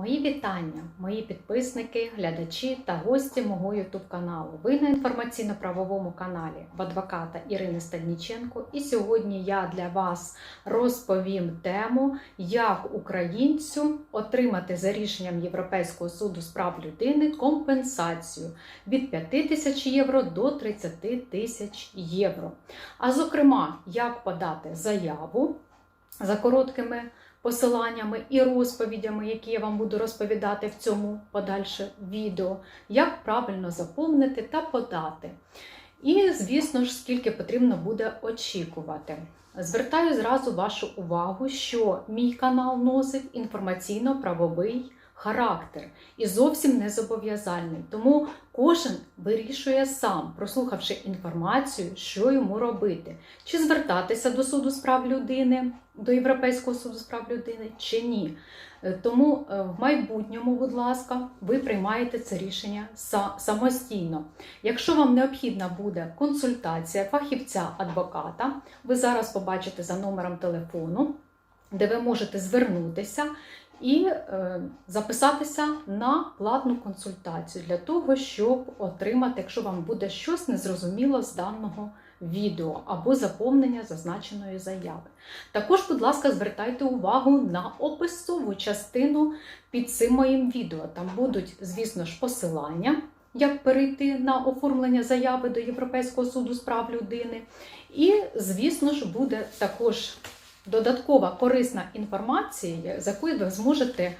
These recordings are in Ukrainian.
Мої вітання, мої підписники, глядачі та гості мого YouTube каналу. Ви на інформаційно-правовому каналі в адвоката Ірини Стадніченко. І сьогодні я для вас розповім тему, як українцю отримати за рішенням Європейського суду з прав людини компенсацію від 5 тисяч євро до 30 тисяч євро. А зокрема, як подати заяву за короткими посиланнями і розповідями, які я вам буду розповідати в цьому подальше відео, як правильно заповнити та подати. І, звісно ж, скільки потрібно буде очікувати. Звертаю зразу вашу увагу, що мій канал носить інформаційно-правовий характер і зовсім не зобов'язальний. Тому кожен вирішує сам, прослухавши інформацію, що йому робити, чи звертатися до суду з прав людини, до Європейського суду з прав людини, чи ні. Е, Тому е, в майбутньому, будь ласка, ви приймаєте це рішення самостійно. Якщо вам необхідна буде консультація фахівця-адвоката, ви зараз побачите за номером телефону, де ви можете звернутися і е, записатися на платну консультацію для того, щоб отримати, якщо вам буде щось незрозуміло з даного відео або заповнення зазначеної заяви. Також, будь ласка, звертайте увагу на описову частину під цим моїм відео. Там будуть, звісно ж, посилання. Як перейти на оформлення заяви до Європейського суду з прав людини. І, звісно ж, буде також додаткова корисна інформація, з якою ви зможете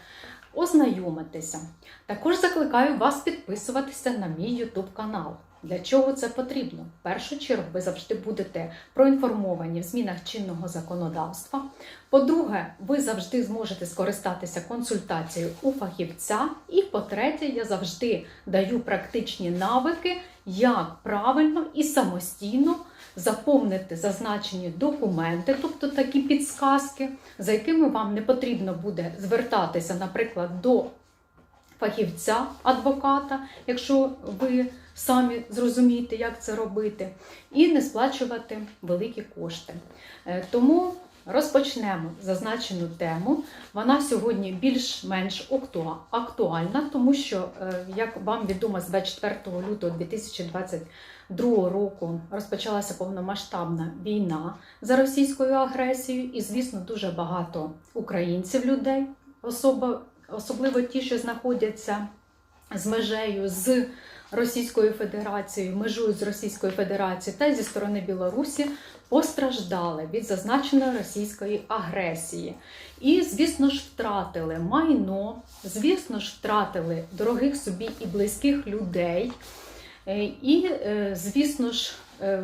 ознайомитися. Також закликаю вас підписуватися на мій YouTube канал. Для чого це потрібно? В першу чергу ви завжди будете проінформовані в змінах чинного законодавства. По-друге, ви завжди зможете скористатися консультацією у фахівця. І по-третє, я завжди даю практичні навики, як правильно і самостійно заповнити зазначені документи, тобто такі підсказки, за якими вам не потрібно буде звертатися, наприклад, до фахівця, адвоката, якщо ви самі зрозумієте, як це робити, і не сплачувати великі кошти. Е, Тому розпочнемо зазначену тему. Вона сьогодні більш-менш актуа- актуальна, тому що, е, як вам відомо, з 24 лютого 2022 року розпочалася повномасштабна війна за російською агресією, і, звісно, дуже багато українців людей, особливо ті, що знаходяться з межею з Російською Федерацією, межою з Російською Федерацією та зі сторони Білорусі постраждали від зазначеної російської агресії. І, звісно ж, втратили майно, звісно ж, втратили дорогих собі і близьких людей. Е, І, е, звісно ж, е,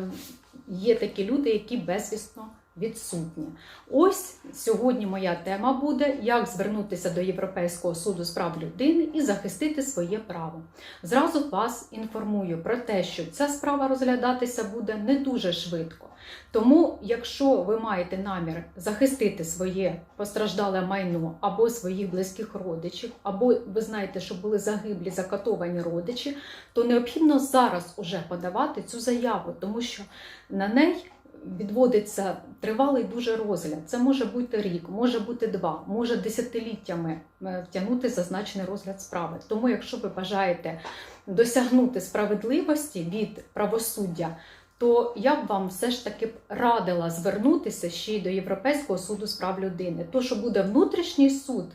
є такі люди, які безвісно відсутні. Ось сьогодні моя тема буде: як звернутися до Європейського суду з прав людини і захистити своє право. Зразу вас інформую про те, що ця справа розглядатися буде не дуже швидко. Тому, якщо ви маєте намір захистити своє постраждале майно або своїх близьких родичів, або ви знаєте, що були загиблі закатовані родичі, то необхідно зараз уже подавати цю заяву, тому що на неї відводиться тривалий дуже розгляд. Це може бути рік, може бути два, може десятиліттями е, втягнути зазначений розгляд справи. Тому, якщо ви бажаєте досягнути справедливості від правосуддя, то я б вам все ж таки радила звернутися ще й до Європейського суду з прав людини. То, що буде внутрішній суд.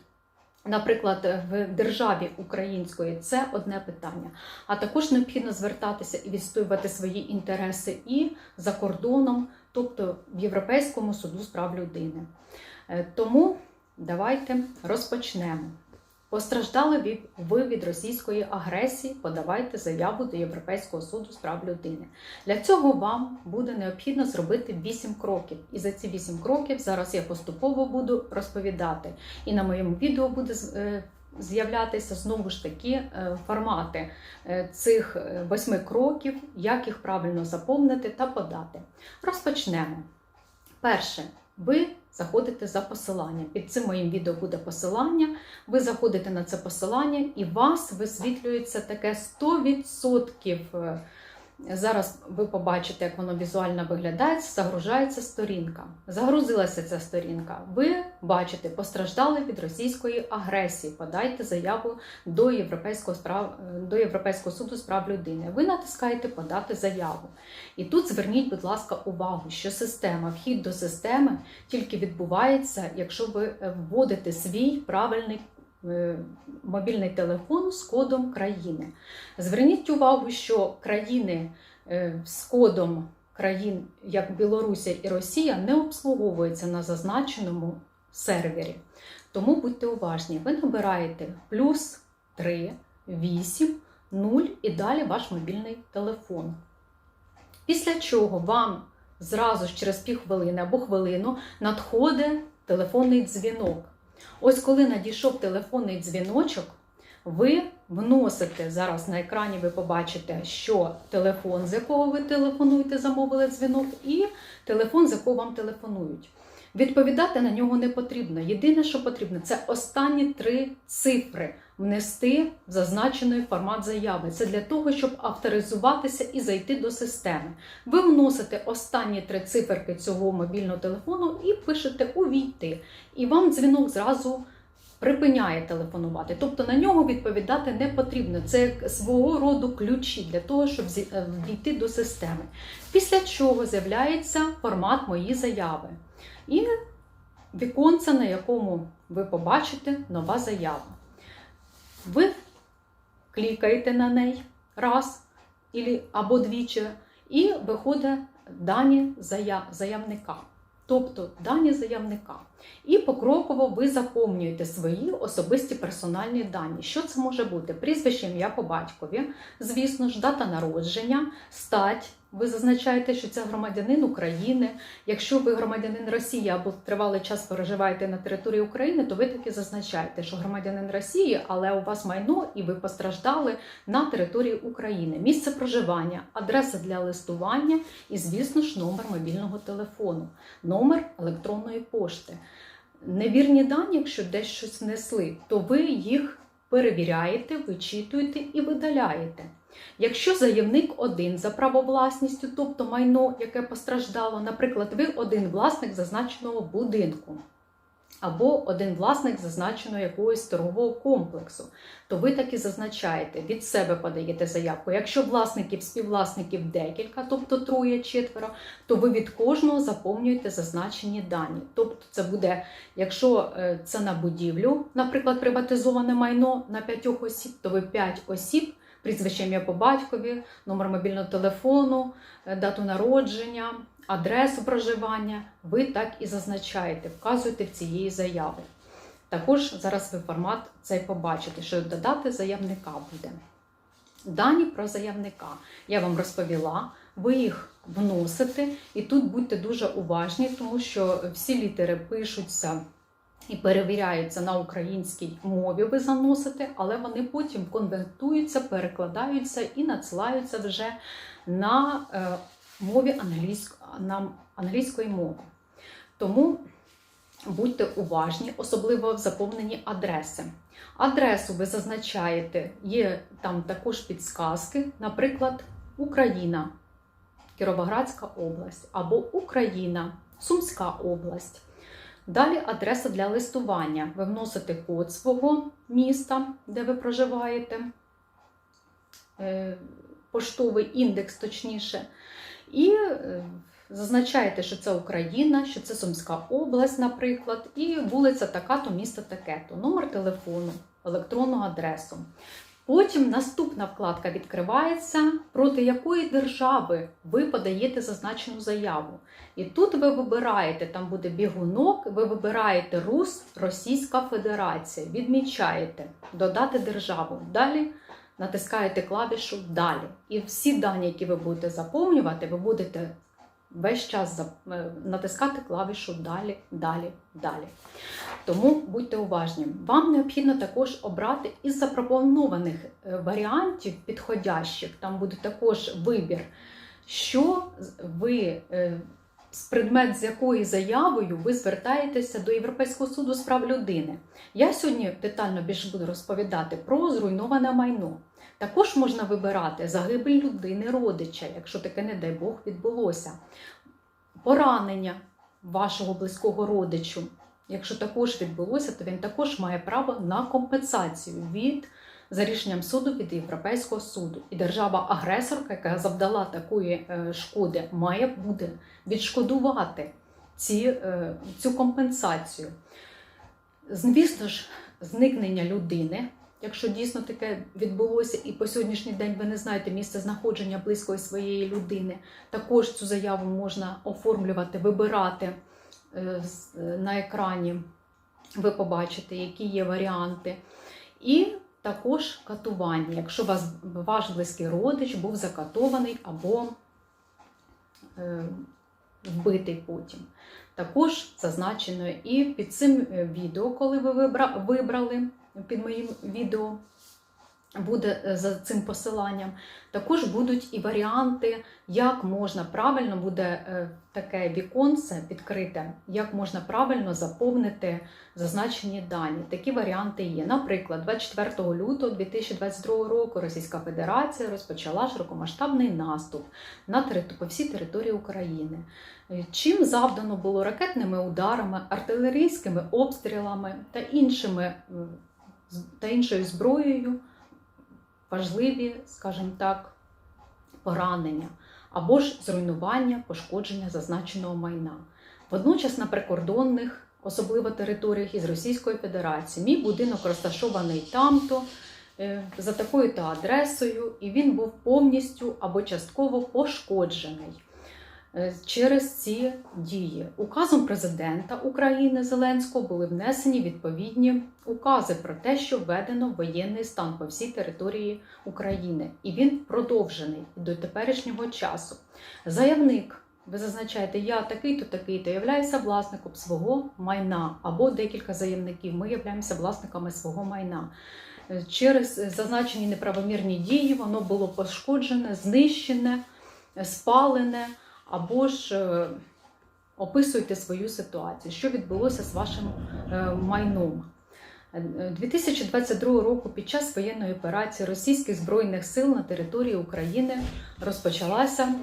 Наприклад, в державі української це одне питання. А також необхідно звертатися і відстоювати свої інтереси і за кордоном, тобто в Європейському суду з прав людини. Е, Тому давайте розпочнемо. Постраждали ви- ви від російської агресії, подавайте заяву до Європейського суду з прав людини. Для цього вам буде необхідно зробити 8 кроків. І за ці 8 кроків зараз я поступово буду розповідати. І на моєму відео буде е, з'являтися знову ж таки е, формати е, цих е, восьми кроків, як їх правильно заповнити та подати. Розпочнемо. Перше, ви заходите за посиланням. Під цим моїм відео буде посилання. Ви заходите на це посилання, і вас висвітлюється таке 100% е, Зараз ви побачите, як воно візуально виглядає. Загружається сторінка. Загрузилася ця сторінка. Ви бачите, постраждали від російської агресії. Подайте заяву до Європейського справ до Європейського суду з прав людини. Ви натискаєте подати заяву. І тут зверніть, будь ласка, увагу, що система, вхід до системи тільки відбувається, якщо ви вводите свій правильний мобільний телефон з кодом країни. Зверніть увагу, що країни е, з кодом країн, як Білорусі і Росія, не обслуговуються на зазначеному сервері. Тому будьте уважні, ви набираєте плюс 3, 8, 0 і далі ваш мобільний телефон. Після чого вам зразу ж через півхвилини або хвилину надходить телефонний дзвінок. Ось коли надійшов телефонний дзвіночок, ви вносите зараз на екрані, ви побачите, що телефон, з якого ви телефонуєте, замовили дзвінок, і телефон, з якого вам телефонують. Відповідати на нього не потрібно. Єдине, що потрібно, це останні три цифри внести в зазначений формат заяви. Це для того, щоб авторизуватися і зайти до системи. Ви вносите останні три циферки цього мобільного телефону і пишете увійти. І вам дзвінок зразу припиняє телефонувати. Тобто на нього відповідати не потрібно. Це свого роду ключі для того, щоб е, війти до системи. Після чого з'являється формат мої заяви. І віконце, на якому ви побачите нова заява. Ви клікаєте на неї раз або двічі, і виходить дані зая- заявника. Тобто дані заявника. І покроково ви заповнюєте свої особисті персональні дані. Що це може бути? Прізвище ім'я по батькові, звісно ж, дата народження, стать. Ви зазначаєте, що це громадянин України. Якщо ви громадянин Росії або тривалий час проживаєте на території України, то ви таки зазначаєте, що громадянин Росії, але у вас майно і ви постраждали на території України. Місце проживання, адреса для листування і, звісно ж, номер мобільного телефону, номер електронної пошти. Невірні дані, якщо десь щось внесли, то ви їх перевіряєте, вичитуєте і видаляєте. Якщо заявник один за правовласністю, тобто майно, яке постраждало, наприклад, ви один власник зазначеного будинку, або один власник зазначеного якогось торгового комплексу, то ви таки зазначаєте, від себе подаєте заявку. Якщо власників, співвласників декілька, тобто троє, четверо, то ви від кожного заповнюєте зазначені дані. Тобто це буде, якщо е, це на будівлю, наприклад, приватизоване майно на п'ятьох осіб, то ви п'ять осіб прізвище ім'я по батькові, номер мобільного телефону, е, дату народження, адресу проживання. Ви так і зазначаєте, вказуєте в цієї заяви. Також зараз ви формат цей побачите, що додати заявника буде. Дані про заявника я вам розповіла, ви їх вносите, і тут будьте дуже уважні, тому що всі літери пишуться і перевіряються на українській мові, ви заносите, але вони потім конвертуються, перекладаються і надсилаються вже на е, мові англійськ... на англійської мови. Тому будьте уважні, особливо в заповненні адреси. Адресу ви зазначаєте, є там також підсказки, наприклад, Україна, Кіровоградська область або Україна, Сумська область. Далі адреса для листування. Ви вносите код свого міста, де ви проживаєте, е, поштовий індекс, точніше, і е, зазначаєте, що це Україна, що це Сумська область, наприклад, і вулиця така-то, місто таке-то, номер телефону, електронну адресу. Потім наступна вкладка відкривається, проти якої держави ви подаєте зазначену заяву. І тут ви вибираєте, там буде бігунок, ви вибираєте РУС, Російська Федерація, відмічаєте додати державу. Далі натискаєте клавішу Далі. І всі дані, які ви будете заповнювати, ви будете весь час е, натискати клавішу Далі, далі, далі. Тому будьте уважні. Вам необхідно також обрати із запропонованих е, варіантів підходящих. Там буде також вибір, що ви е, з предмет з якої заявою ви звертаєтеся до Європейського суду з прав людини. Я сьогодні детально більше буду розповідати про зруйноване майно. Також можна вибирати загибель людини, родича, якщо таке, не дай Бог, відбулося, поранення вашого близького родичу. Якщо також відбулося, то він також має право на компенсацію від за рішенням суду від Європейського суду. І держава-агресорка, яка завдала такої е, шкоди, має буде відшкодувати ці, е, цю компенсацію. Звісно ж, зникнення людини, якщо дійсно таке відбулося, і по сьогоднішній день ви не знаєте місце знаходження близької своєї людини, також цю заяву можна оформлювати, вибирати е, е, на екрані. Ви побачите, які є варіанти. І також катування, якщо вас, ваш близький родич був закатований або е, вбитий потім. Також зазначено і під цим е, відео, коли ви вибра- вибрали під моїм відео, буде е, за цим посиланням, також будуть і варіанти, як можна правильно буде е, таке віконце відкрите, як можна правильно заповнити зазначені дані. Такі варіанти є. Наприклад, 24 лютого 2022 року Російська Федерація розпочала широкомасштабний наступ на по всій території України. Е, Чим завдано було ракетними ударами, артилерійськими обстрілами та іншими та іншою зброєю важливі, скажімо так, поранення або ж зруйнування, пошкодження зазначеного майна. Водночас на прикордонних, особливо територіях із Російської Федерації, мій будинок розташований там-то, е, за такою-то адресою, і він був повністю або частково пошкоджений через ці дії. Указом президента України Зеленського були внесені відповідні укази про те, що введено воєнний стан по всій території України, і він продовжений до теперішнього часу. Заявник. Ви зазначаєте, я такий-то, такий-то, являюся власником свого майна, або декілька заявників. Ми являємося власниками свого майна. Е, Через зазначені неправомірні дії воно було пошкоджене, знищене, е, спалене, або ж е, описуйте свою ситуацію, що відбулося з вашим е, майном. Е, 2022 року під час воєнної операції російських збройних сил на території України розпочалася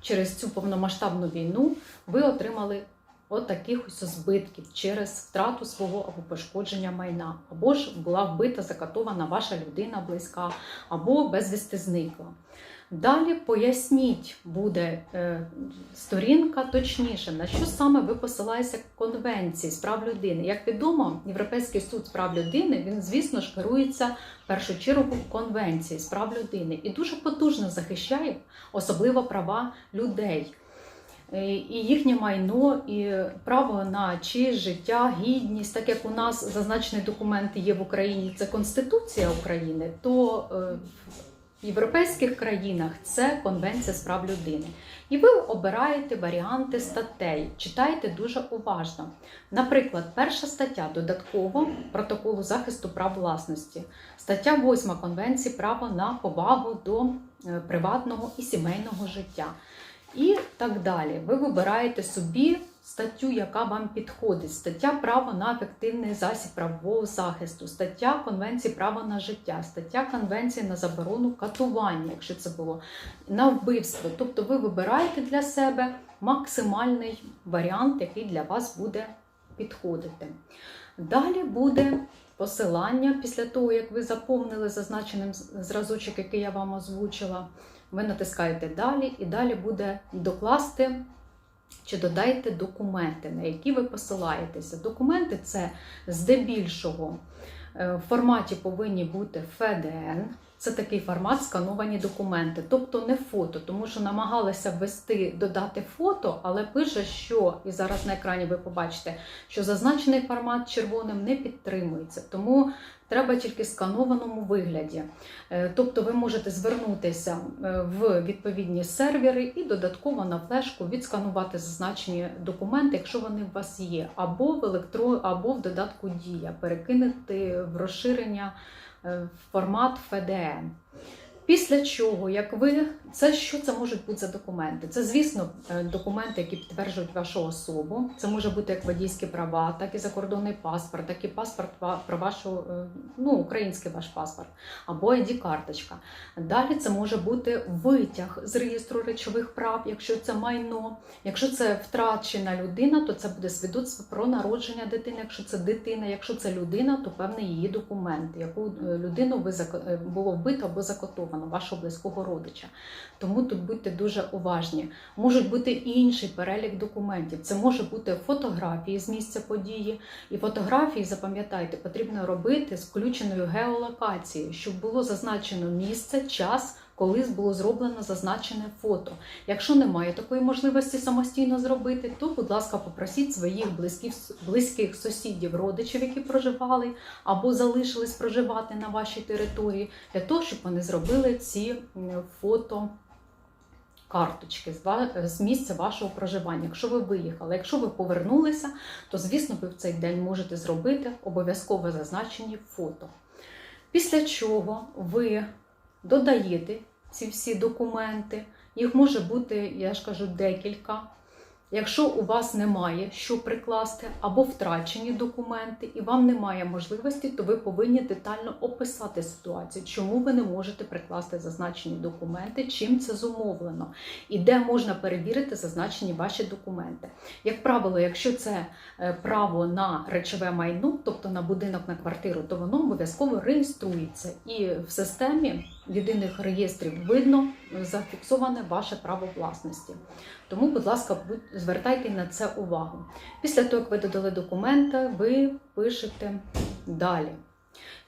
через цю повномасштабну війну. Ви отримали отаких ось збитків через втрату свого або пошкодження майна, або ж була вбита, закатована ваша людина близька, або безвісти зникла. Далі поясніть буде е, сторінка точніше, на що саме ви посилаєтеся конвенції з прав людини. Як відомо, Європейський суд з прав людини він, звісно ж, керується першу чергу конвенції з прав людини і дуже потужно захищає особливо права людей. Е, І їхнє майно, і право на честь, життя, гідність, так як у нас зазначені документи є в Україні, це Конституція України, то е, європейських країнах це Конвенція з прав людини. І ви обираєте варіанти статей, читайте дуже уважно. Наприклад, перша стаття додатково протоколу захисту прав власності, стаття 8 Конвенції право на повагу до е, приватного і сімейного життя. І так далі. Ви вибираєте собі статтю, яка вам підходить. Стаття право на ефективний засіб правового захисту, стаття Конвенції право на життя, стаття Конвенції на заборону катування, якщо це було, на вбивство. Тобто ви вибираєте для себе максимальний варіант, який для вас буде підходити. Далі буде посилання після того, як ви заповнили зазначеним зразочок, який я вам озвучила. Ви натискаєте далі, і далі буде докласти чи додайте документи, на які ви посилаєтеся. Документи це здебільшого е, в форматі повинні бути FDN. Це такий формат скановані документи, тобто не фото, тому що намагалися ввести, додати фото, але пише, що і зараз на екрані ви побачите, що зазначений формат червоним не підтримується. Тому треба тільки в сканованому вигляді. Е, Тобто ви можете звернутися е, в відповідні сервери і додатково на флешку відсканувати зазначені документи, якщо вони у вас є, або в електро, або в додатку Дія, перекинути в розширення е, формат FDN. Після чого, як ви, це що це можуть бути за документи? Це, звісно, е, документи, які підтверджують вашу особу. Це може бути як водійські права, так і закордонний паспорт, так і паспорт про вашу, е, ну, український ваш паспорт, або id карточка Далі це може бути витяг з реєстру речових прав, якщо це майно. Якщо це втрачена людина, то це буде свідоцтво про народження дитини. Якщо це дитина, якщо це людина, то певний її документ, яку е, людину ви було вбито або закотовано, вашого близького родича. Тому тут будьте дуже уважні. Можуть бути інший перелік документів. Це може бути фотографії з місця події. І фотографії, запам'ятайте, потрібно робити з включеною геолокацією, щоб було зазначено місце, час. Коли було зроблено зазначене фото. Якщо немає такої можливості самостійно зробити, то, будь ласка, попросіть своїх близьких, близьких сусідів, родичів, які проживали або залишились проживати на вашій території, для того, щоб вони зробили ці фото. Карточки з місця вашого проживання. Якщо ви виїхали, якщо ви повернулися, то звісно ви в цей день можете зробити обов'язково зазначені фото. Після чого ви додаєте ці всі документи. Їх може бути, я ж кажу, декілька. Якщо у вас немає що прикласти або втрачені документи, і вам немає можливості, то ви повинні детально описати ситуацію, чому ви не можете прикласти зазначені документи, чим це зумовлено, і де можна перевірити зазначені ваші документи. Як правило, якщо це е, право на речове майно, тобто на будинок, на квартиру, то воно обов'язково реєструється. І в системі єдиних реєстрів видно е, зафіксоване ваше право власності. Тому, будь ласка, звертайте на це увагу. Після того, як ви додали документи, ви пишете далі.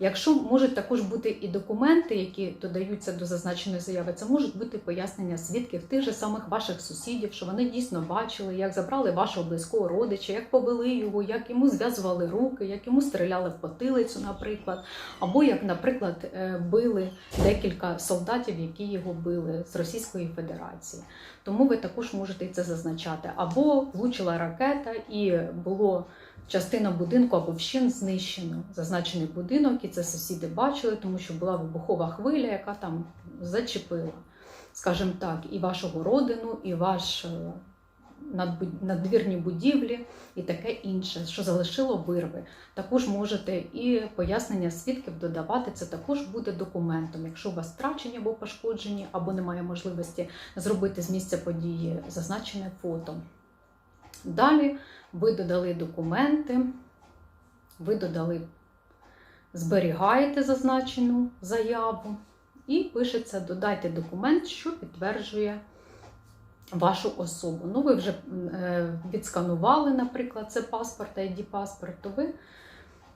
Якщо можуть також бути і документи, які додаються до зазначеної заяви, це можуть бути пояснення свідків тих же самих ваших сусідів, що вони дійсно бачили, як забрали вашого близького родича, як повели його, як йому зв'язували руки, як йому стріляли в потилицю, наприклад, або як, наприклад, е, били декілька солдатів, які його били з Російської Федерації. Тому ви також можете це зазначати. Або влучила ракета і було частина будинку або вщин знищено. Зазначений будинок, і це сусіди бачили, тому що була вибухова хвиля, яка там зачепила, скажімо так, і вашого родину, і ваш е, надвірні будівлі, і таке інше, що залишило вирви. Також можете і пояснення свідків додавати. Це також буде документом. Якщо у вас втрачені або пошкоджені, або немає можливості зробити з місця події зазначене фото. Далі ви додали документи, ви додали, зберігаєте зазначену заяву і пишеться додайте документ, що підтверджує вашу особу. Ну, ви вже е, відсканували, наприклад, це паспорт, ID паспорт, то ви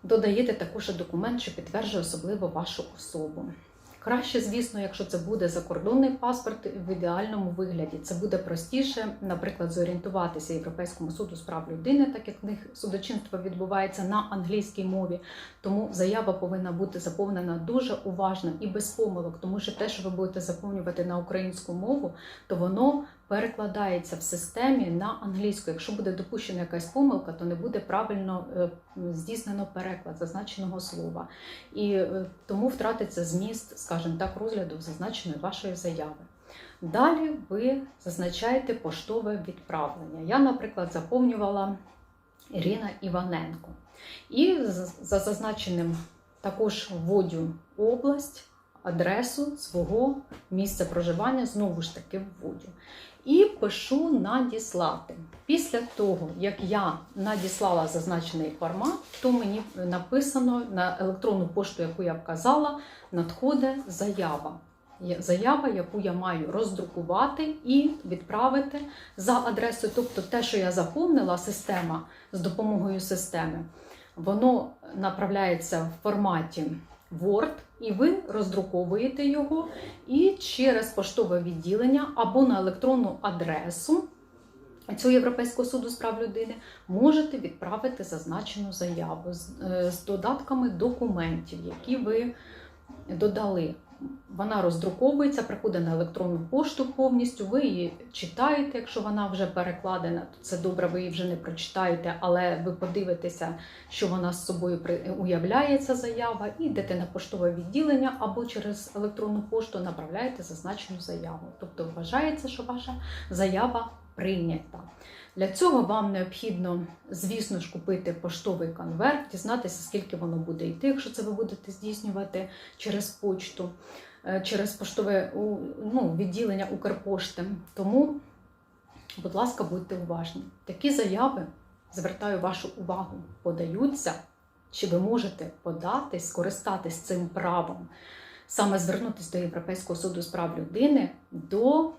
додаєте також документ, що підтверджує особливо вашу особу. Краще, звісно, якщо це буде закордонний паспорт в ідеальному вигляді. Це буде простіше, наприклад, зорієнтуватися Європейському суду з прав людини, так як в них судочинство відбувається на англійській мові. Тому заява повинна бути заповнена дуже уважно і без помилок, тому що те, що ви будете заповнювати на українську мову, то воно перекладається в системі на англійську. Якщо буде допущена якась помилка, то не буде правильно е, здійснено переклад зазначеного слова. І е, тому втратиться зміст, скажімо так, розгляду зазначеної вашої заяви. Далі ви зазначаєте поштове відправлення. Я, наприклад, заповнювала Ірина Іваненко. І за зазначеним також вводю область, адресу свого місця проживання, знову ж таки вводю. І пишу надіслати. Після того, як я надіслала зазначений формат, то мені написано на електронну пошту, яку я вказала, надходить заява. Заява, яку я маю роздрукувати і відправити за адресою. Тобто те, що я заповнила, система з допомогою системи, воно направляється в форматі Word, і ви роздруковуєте його і через поштове відділення або на електронну адресу цього Європейського суду з прав людини можете відправити зазначену заяву з, е, з додатками документів, які ви додали. Вона роздруковується, приходить на електронну пошту повністю. Ви її читаєте, якщо вона вже перекладена, то це добре, ви її вже не прочитаєте, але ви подивитеся, що вона з собою уявляє заява, і йдете на поштове відділення або через електронну пошту направляєте зазначену заяву. Тобто вважається, що ваша заява прийнята. Для цього вам необхідно, звісно ж, купити поштовий конверт, дізнатися, скільки воно буде йти, якщо це ви будете здійснювати через почту, е, через поштове ну, відділення Укрпошти. Тому, будь ласка, будьте уважні. Такі заяви, звертаю вашу увагу, подаються, чи ви можете подати, скористатись цим правом, саме звернутися до Європейського суду з прав людини до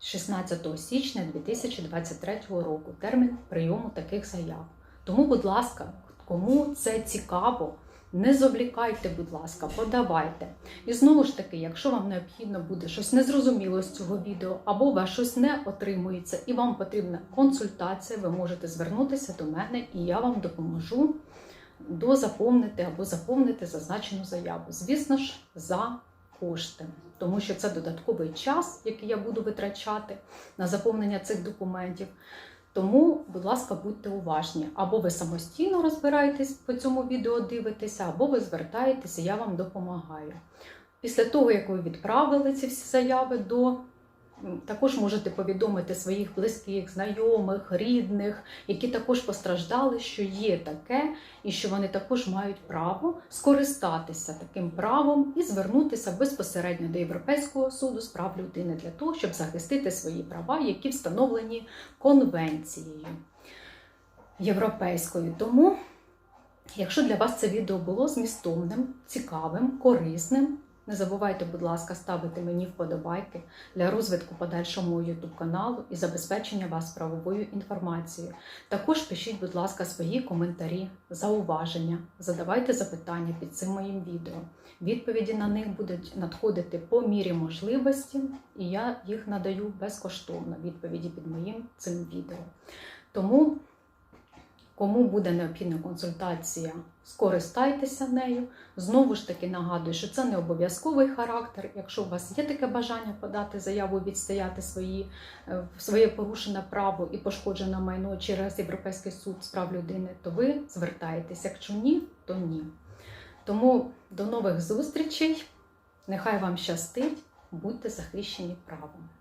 16 січня 2023 року термін прийому таких заяв. Тому, будь ласка, кому це цікаво, не зволікайте, будь ласка, подавайте. І знову ж таки, якщо вам необхідно буде щось незрозуміло з цього відео, або у вас щось не отримується, і вам потрібна консультація, ви можете звернутися до мене, і я вам допоможу дозаповнити або заповнити зазначену заяву. Звісно ж, за кошти, тому що це додатковий час, який я буду витрачати на заповнення цих документів. Тому, будь ласка, будьте уважні. Або ви самостійно розбираєтесь по цьому відео, дивитеся, або ви звертаєтеся, я вам допомагаю. Після того, як ви відправили ці всі заяви до також можете повідомити своїх близьких, знайомих, рідних, які також постраждали, що є таке, і що вони також мають право скористатися таким правом і звернутися безпосередньо до Європейського суду з прав людини для того, щоб захистити свої права, які встановлені конвенцією європейською. Тому, якщо для вас це відео було змістовним, цікавим, корисним, не забувайте, будь ласка, ставити мені вподобайки для розвитку подальшого YouTube каналу і забезпечення вас правовою інформацією. Також пишіть, будь ласка, свої коментарі, зауваження, задавайте запитання під цим моїм відео. Відповіді на них будуть надходити по мірі можливості, і я їх надаю безкоштовно відповіді під моїм цим відео. Тому, кому буде необхідна консультація, скористайтеся нею. Знову ж таки нагадую, що це не обов'язковий характер. Якщо у вас є таке бажання подати заяву, відстояти свої, е, своє порушене право і пошкоджене майно через Європейський суд з прав людини, то ви звертаєтесь. Якщо ні, то ні. Тому до нових зустрічей. Нехай вам щастить, будьте захищені правом.